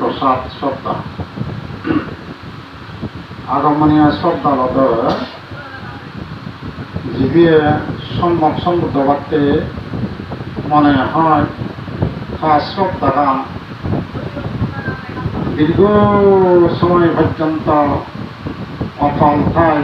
প্রসাদ শ্রদ্ধা। আগমনীয় শ্রদ্ধালত জিভিয়ে সম্যক সমুদ্র বাড়তে মনে হয় খাস শ্রদ্ধা দীর্ঘ সময় পর্যন্ত অথল ঠাই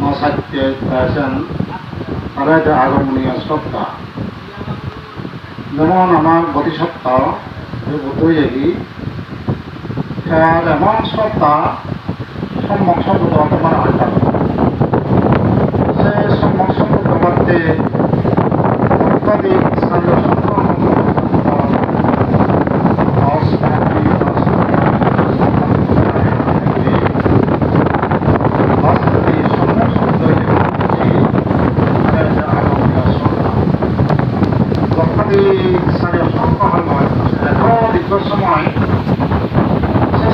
নসাইতে পেয়েছেন তারা যে আগমনীয় শ্রদ্ধা। যেমন আমার বোধিসত্ত্ব যে তার এমন শ্রদ্ধা সম্যক সম্পদ তোমার আনতাম সে সম্যক সম্পদ মধ্যে অত্যাধিক স্থানীয় সময়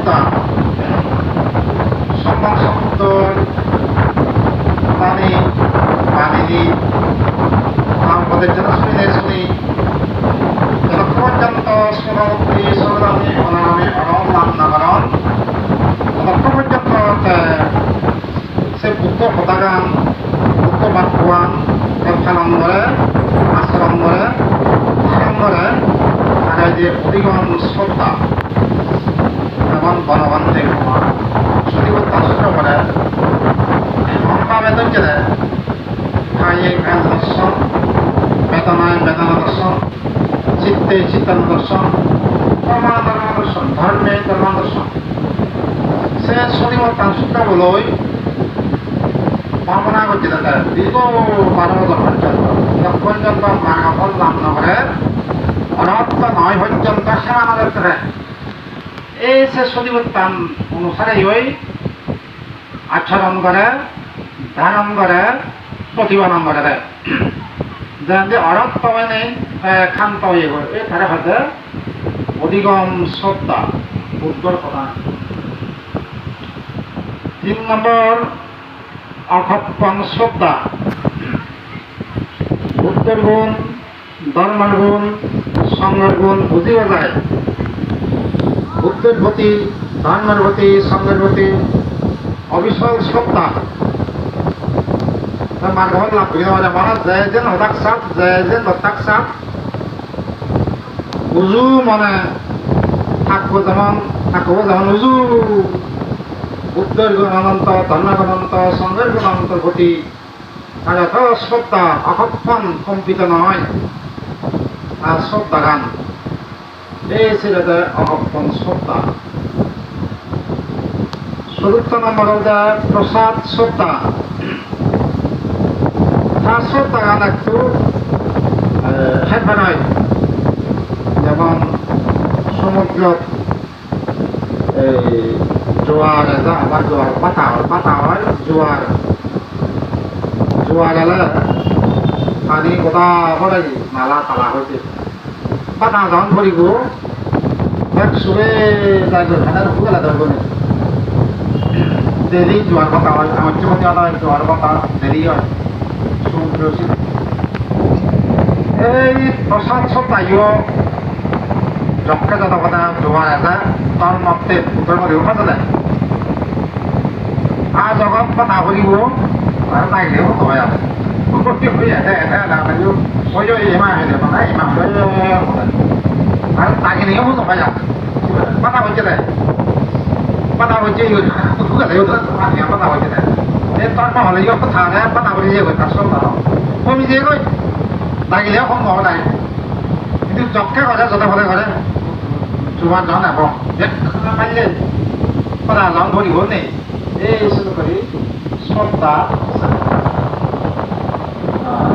সন্তান সম্মান শব্দ পানি পানিনি আমাদের জন্য শুনে, শুনি। পর্যন্ত সুরমুক্তি সুরদামি অনামি অনম নাম নাগরণ ততক্ষণ পর্যন্ত সে বুদ্ধ পতাগান বুদ্ধ এবং বনবন্ধে সঠিক নষ্ট করে। মহাভাবে ধৈর্যে কায়ে কায় দর্শন, বেদনায় বেদনা দর্শন, চিত্তে চিত্তন দর্শন, কর্মা ধর্ম দর্শন, ধর্মে ধর্ম দর্শন। সে সঠিক তাংশুকলৈ ভাবনা করছে তাদের দীর্ঘ বারো বছর পর্যন্ত পর্যন্ত মানবল লাভ নগরে অনত্য নয় পর্যন্ত সেবা নগর সদিবত্তান অনুসারে ওই আচরণ করে ধারণ করে প্রতিপালন করে যেন অরত্ব মানে খান্ত হয়ে গেল। এই তারা হচ্ছে অধিগম শ্রদ্ধা বুদ্ধর কথা। তিন নম্বর অক্ষপন শ্রদ্ধা বুদ্ধের গুণ, ধর্মের গুণ সঙ্গের গুণ বুঝিও যায়। বুদ্ধের প্রতি ধর্মের প্রতি সঙ্গের প্রতি অবিচল শ্রদ্ধা মাঘৰ লাভ মনত যেন চাপ যায় যেন হতাক উজু মানে থাকব যেমন থাকব যেমন উজু। বুদ্ধের গুণ অনন্ত ধর্মের গুণ অনন্ত সঙ্গের গুণ অনন্তর প্রতি আর এত শ্রদ্ধা অকক্ষণ কম্পিত নয়। আর শ্রদ্ধা গান এই ছেলেতে অকক্ষণ শ্রদ্ধা চতুর্থ নম্বর হচ্ছে প্রসাদ শ্রদ্ধা তার শ্রদ্ধা গান একটু হেঁটে নয়। যেমন সমুদ্র জোয়ার আবার জোয়ার পাতা হয় পাতা হয় জোয়ার। জোয়ার এলে পানি গোটা করে নালা, তালা হয়েছে পাতা যখন ধরিব এক সুরে যাইব হাজার হুগেলা ধরব না দেরি জোয়ার পাতা হয় আমার জীবনে আদা জোয়ার পাতা দেরি হয় সমুদ্র এই প্রসাদ সপ্তাহ যক্ষে যত কথা জোয়ার আছে তার মতে উত্তর মধ্যে উঠা যায় আর জগৎ কথা বলিব আর নাইলেও হয় আছে আর নিয়ে বুঝতে পাই কথা হচ্ছে দেয় কথা হচ্ছে কথা হচ্ছে দেয় তার নহ'লে ইয়ো কথা নাই কথা বলি যে তার সব কমি যে গৈ লাগিলেও কম নহ'ব নাই কিন্তু জককে কৰে য'তে ফলে কৰে জোমান জন নাপ পাৰিলে কথা জন ধৰিব নেই এই কৰি শ্ৰদ্ধা